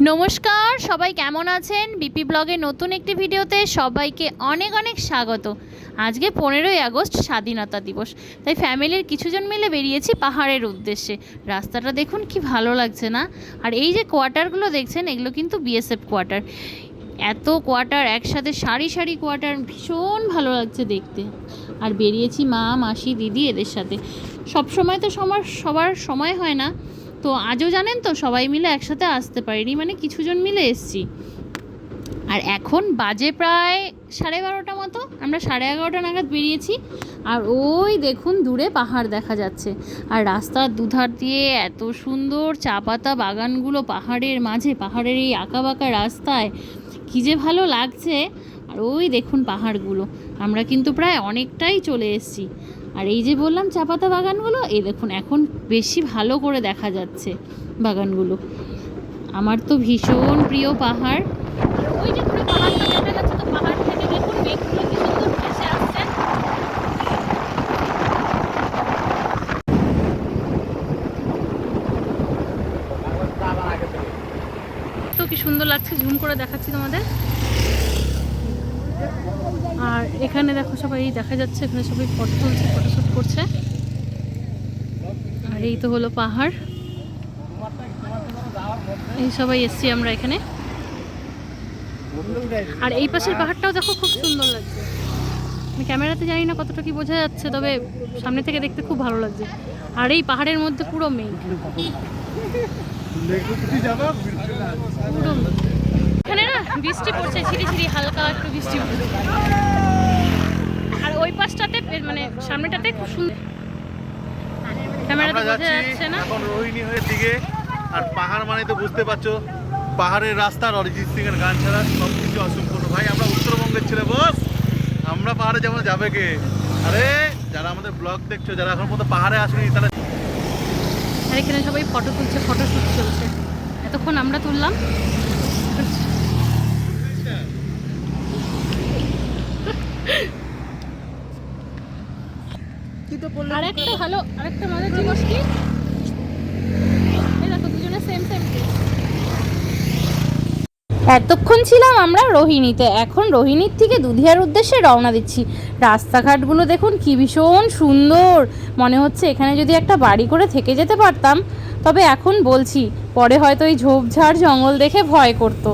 নমস্কার, সবাই কেমন আছেন? বিপি ব্লগের নতুন একটি ভিডিওতে সবাইকে অনেক অনেক স্বাগত। আজকে পনেরোই আগস্ট, স্বাধীনতা দিবস। তাই ফ্যামিলির কিছুজন মিলে বেরিয়েছি পাহাড়ের উদ্দেশ্যে। রাস্তাটা দেখুন কি ভালো লাগছে না? আর এই যে কোয়ার্টারগুলো দেখছেন, এগুলো কিন্তু বিএসএফ কোয়ার্টার। এত কোয়ার্টার, একসাথে সারি সারি কোয়ার্টার, ভীষণ ভালো লাগছে দেখতে। আর বেরিয়েছি মা, মাসি, দিদি এদের সাথে। সব সময় তো সবার সবার সময় হয় না। তো আজও জানেন তো, সবাই মিলে একসাথে আসতে পারিনি মানে কিছুজন মিলে এসছি। আর এখন বাজে প্রায় সাড়ে বারোটা মতো, আমরা সাড়ে এগারোটা নাগাদ বেরিয়েছি। আর ওই দেখুন দূরে পাহাড় দেখা যাচ্ছে। আর রাস্তার দুধার দিয়ে এত সুন্দর চা পাতা বাগানগুলো পাহাড়ের মাঝে, পাহাড়ের এই আঁকা বাঁকা রাস্তায়, কী যে ভালো লাগছে। আর ওই দেখুন পাহাড়গুলো, আমরা কিন্তু প্রায় অনেকটাই চলে এসেছি। আর এই যে বললাম চা পাতা বাগানগুলো, এই দেখুন, এখন বেশি ভালো করে দেখা যাচ্ছে বাগানগুলো। আমার তো ভীষণ প্রিয় পাহাড়। ওই যে পুরো পাহাড়টা দেখা যাচ্ছে, তো পাহাড় থেকে দেখুন, মেঘগুলো কি সুন্দর ভেসে আসছে। তো কি সুন্দর লাগছে ঝুম করে দেখাচ্ছি তোমাদের। আর এখানে দেখো সবাই দেখা যাচ্ছে এখানে সবাই ফটো তুলছে ফটোশ্যুট করছে। আর এই তো হলো পাহাড়। এই সবাই এসছি আমরা এখানে। আর এই পাশের পাহাড়টাও দেখো খুব সুন্দর লাগছে। আমি ক্যামেরাতে জানি না কতটা কি বোঝা যাচ্ছে তবে সামনে থেকে দেখতে খুব ভালো লাগছে। আর এই পাহাড়ের মধ্যে পুরো মেঘ। পুরো। এখানে না বৃষ্টি পড়ছে ঝিরি ঝিরি হালকা একটু বৃষ্টি পড়ছে। আর ওই পাশটাতে মানে সামনেটাতে খুব সুন্দর। ক্যামেরাতে বোঝা যাচ্ছে না। এখন রোহিণী হয়ে দিকে। আর পাহাড় মানে তো বুঝতে পারছ পাহাড়ের রাস্তা অরিজিৎ সিং এর গান ছাড়া সব কিছু অসম্পূর্ণ। ভাই আমরা উত্তরবঙ্গের ছেলে বস। আমরা পাহাড়ে যেমন যাবে কে? আরে যারা আমাদের ব্লগ দেখছ যারা এখন পর্যন্ত পাহাড়ে আসেনি তারা আর এখানে সবাই ফটো তুলছে ফটো শুট চলছে। এতক্ষণ আমরা তুললাম। আরেকটা ভালো আরেকটা মজার জিনিস কি? দেখো দুজনে সেম সেম এতক্ষণ ছিলাম আমরা রোহিণীতে এখন রোহিণীর থেকে দুধিয়ার উদ্দেশ্যে রওনা দিচ্ছি। রাস্তাঘাটগুলো দেখুন কি ভীষণ সুন্দর। মনে হচ্ছে এখানে যদি একটা বাড়ি করে থেকে যেতে পারতাম। তবে এখন বলছি পরে হয়তো এই ঝোপঝাড় জঙ্গল দেখে ভয় করতো।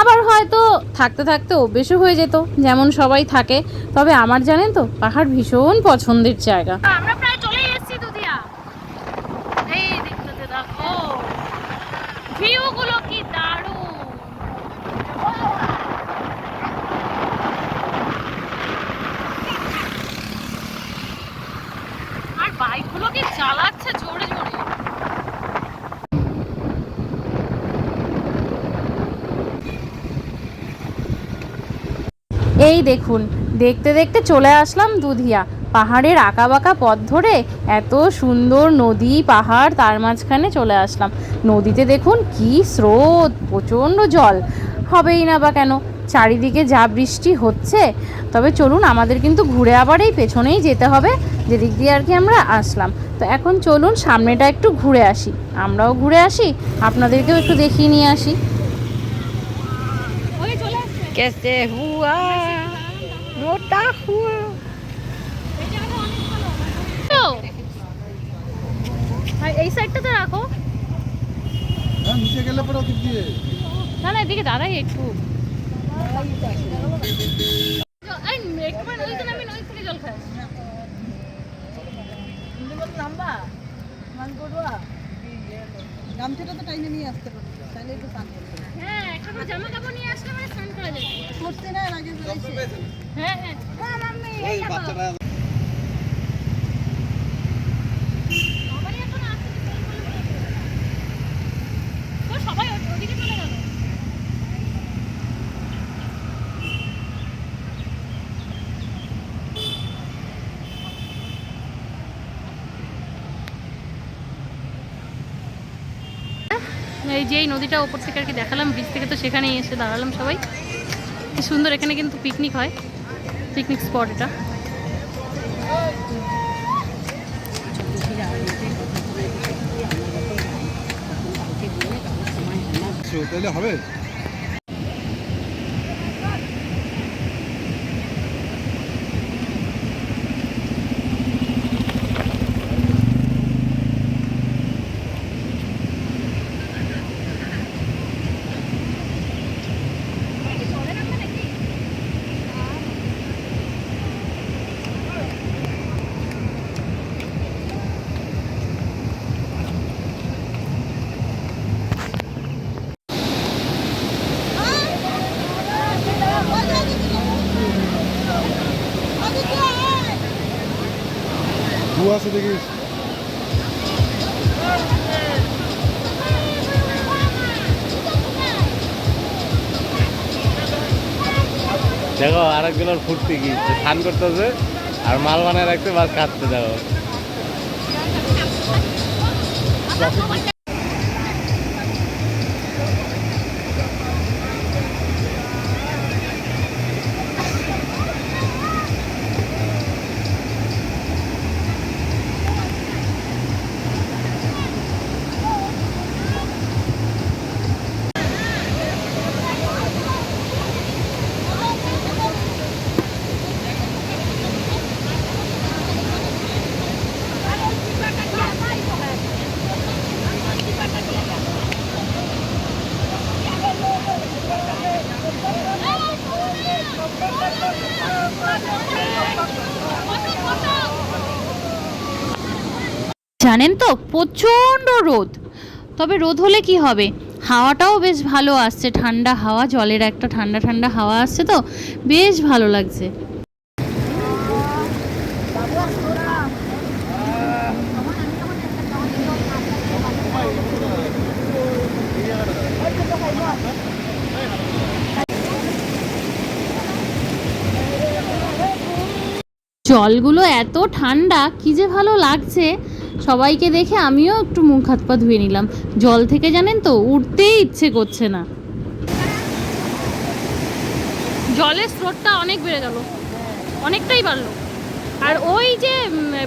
আবার হয়তো থাকতে থাকতে অভ্যেসও হয়ে যেত, যেমন সবাই থাকে। তবে আমার জানেন তো, পাহাড় ভীষণ পছন্দের জায়গা। আমরা প্রায় চলে এসেছি দুধিয়া। এই দেখতে দেখো। ভিউগুলো কি দারুণ। আর বাইকগুলো চালাচ্ছে? এই দেখুন দেখতে দেখতে চলে আসলাম দুধিয়া। পাহাড়ের আঁকা বাঁকা পথ ধরে এত সুন্দর নদী পাহাড় তার মাঝখানে চলে আসলাম। নদীতে দেখুন কি স্রোত প্রচণ্ড জল। হবেই না বা কেন? চারিদিকে যা বৃষ্টি হচ্ছে তবে চলুন আমাদের কিন্তু ঘুরে আবার এই পেছনেই যেতে হবে যেদিক দিয়ে আর কি আমরা আসলাম। তো এখন চলুন সামনেটা একটু ঘুরে আসি। আমরাও ঘুরে আসি আপনাদেরকেও একটু দেখিয়ে নিয়ে আসি। কেসে হুয়া। এই সাইডটাতে রাখো নিচে গেলে পরে ওদিক দিয়ে। না না এদিকে দাঁড়াই একটু। এই, একবার নদীতে নামি নদী থেকে জল খাস গামছাটা তো টাইমে নিয়ে আসতে পারছি তাহলে একটু স্নান করতে হ্যাঁ একটা করে জামা কাপড় নিয়ে আসলে মানে স্নান করা যাবে করতে না আগে হ্যাঁ হ্যাঁ। হ্যাঁ সবাই এখন আসছে, ও, সবাই ও- ওদিকে চলে গেল এই যে এই নদীটা ওপর থেকে আর কি দেখালাম ব্রিজ থেকে তো সেখানেই এসে দাঁড়ালাম সবাই। কি সুন্দর, এখানে কিন্তু পিকনিক হয় পিকনিক স্পট এটা। হবে? আছে দেখিস। দেখো আরেকগুলোর ফুটতে কি? স্নান করতেছে আর মাল বানায় রাখতে বাস কাটতে দেখো। জানেন তো, প্রচণ্ড রোদ। তবে রোদ হলে কি হবে? হাওয়াটাও বেশ ভালো আসছে, ঠান্ডা হাওয়া, জলের একটা ঠান্ডা ঠান্ডা হাওয়া আসছে তো, বেশ ভালো লাগছে। জলগুলো এত ঠান্ডা, কি যে ভালো লাগছে। সবাইকে দেখে আমিও একটু মুখ হাত পা ধুয়ে নিলাম। জল থেকে জানেন তো, উঠতেই ইচ্ছে করছে না। জলের স্রোতটা অনেক বেড়ে গেল, অনেকটাই বাড়লো। আর ওই যে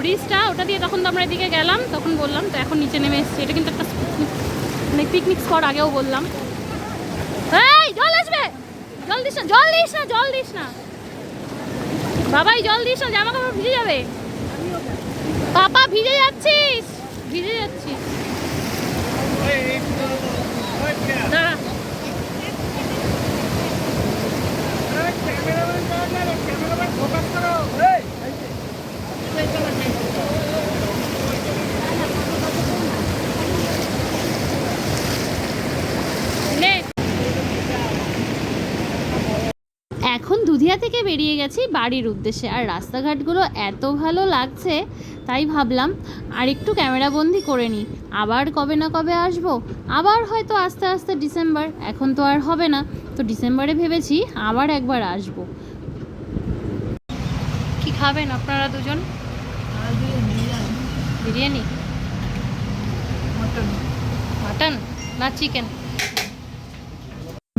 ব্রিজটা, ওটা দিয়ে তখন তো আমরা এদিকে গেলাম, তখন বললাম, তো এখন নিচে নেমে এসেছি। এটা কিন্তু একটা মানে পিকনিক স্পট আগেও বললাম। এই, জল আসবে! জল দিস না, জল দিস না, জল দিস না। বাবাই, জল দিস না জামা কাপড় ভিজে যাবে। পাপা ভিজে যাচ্ছিস? ভিজে যাচ্ছিস দাঁড়া নে। এখন দুধিয়া থেকে বেরিয়ে গেছি বাড়ির উদ্দেশ্যে। আর রাস্তাঘাটগুলো এত ভালো লাগছে তাই ভাবলাম আর একটু ক্যামেরা বন্দি করে নিই। আবার কবে না কবে আসব? আবার হয়তো আস্তে আস্তে ডিসেম্বর। এখন তো আর হবে না। তো ডিসেম্বরে ভেবেছি আবার একবার আসব। কি খাবেন আপনারা দুজন? বিরিয়ানি। মাটন। না চিকেন?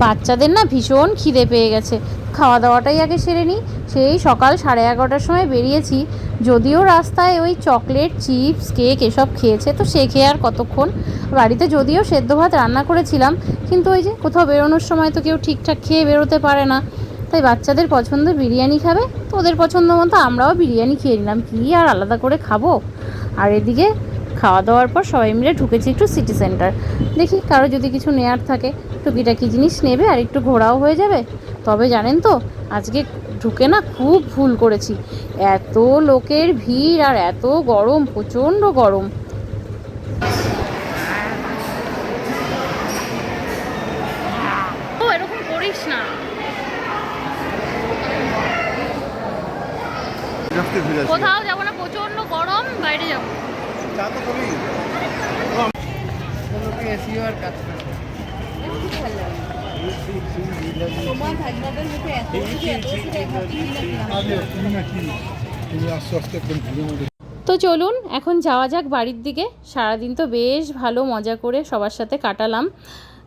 বাচ্চাদের না ভীষণ খিদে পেয়ে গেছে। খাওয়া দাওয়াটাই আগে সেরে নিই। সেই সকাল সাড়ে এগারোটার সময় বেরিয়েছি। যদিও রাস্তায় ওই চকলেট, চিপস, কেক এসব খেয়েছে, তো সে খেয়ে আর কতক্ষণ? বাড়িতে যদিও সেদ্ধ ভাত রান্না করেছিলাম, কিন্তু ওই যে কোথাও বেরোনোর সময় তো কেউ ঠিকঠাক খেয়ে বেরোতে পারে না। তাই বাচ্চাদের পছন্দ বিরিয়ানি খাবে, তো ওদের পছন্দ মতো আমরাও বিরিয়ানি খেয়ে নিলাম। কী আর আলাদা করে খাব? আর এদিকে খাওয়া দাওয়ার পর সবাই মিলে ঢুকেছি একটু সিটি সেন্টার দেখি কারও যদি কিছু নেয়ার থাকে, টুকিটাকি জিনিস নেবে আর একটু ঘোরাও হয়ে যাবে। তবে জানেন তো আজকে ঢুকে না খুব ভুল করেছি। এত লোকের ভিড় আর এত গরম প্রচণ্ড গরম। এরকম করিস না। কোথাও যাব না প্রচণ্ড গরম বাইরে যাব। খাবি তো চলুন, এখন যাওয়া যাক বাড়ির দিকে। সারাদিন তো বেশ ভালো মজা করে সবার সাথে কাটালাম।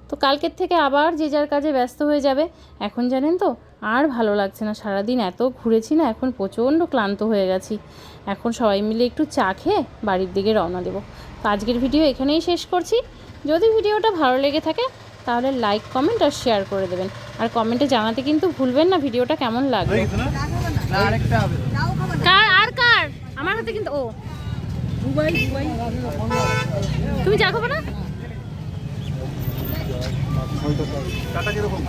তো কালকের থেকে আবার যে যার কাজে ব্যস্ত হয়ে যাবে। এখন জানেন তো, আর ভালো লাগছে না। সারাদিন এত ঘুরেছি না, এখন প্রচণ্ড ক্লান্ত হয়ে গেছি। এখন সবাই মিলে একটু চা খেয়ে বাড়ির দিকে রওনা দেবো। তো আজকের ভিডিও এখানেই শেষ করছি। যদি ভিডিওটা ভালো লেগে থাকে তাহলে লাইক কমেন্ট আর শেয়ার করে দেবেন। আর কমেন্টে জানাতে কিন্তু ভুলবেন না ভিডিওটা কেমন না। কার আর কার? আমার হাতে কিন্তু ও। তুমি যা খাব না? কাটা কীরকম?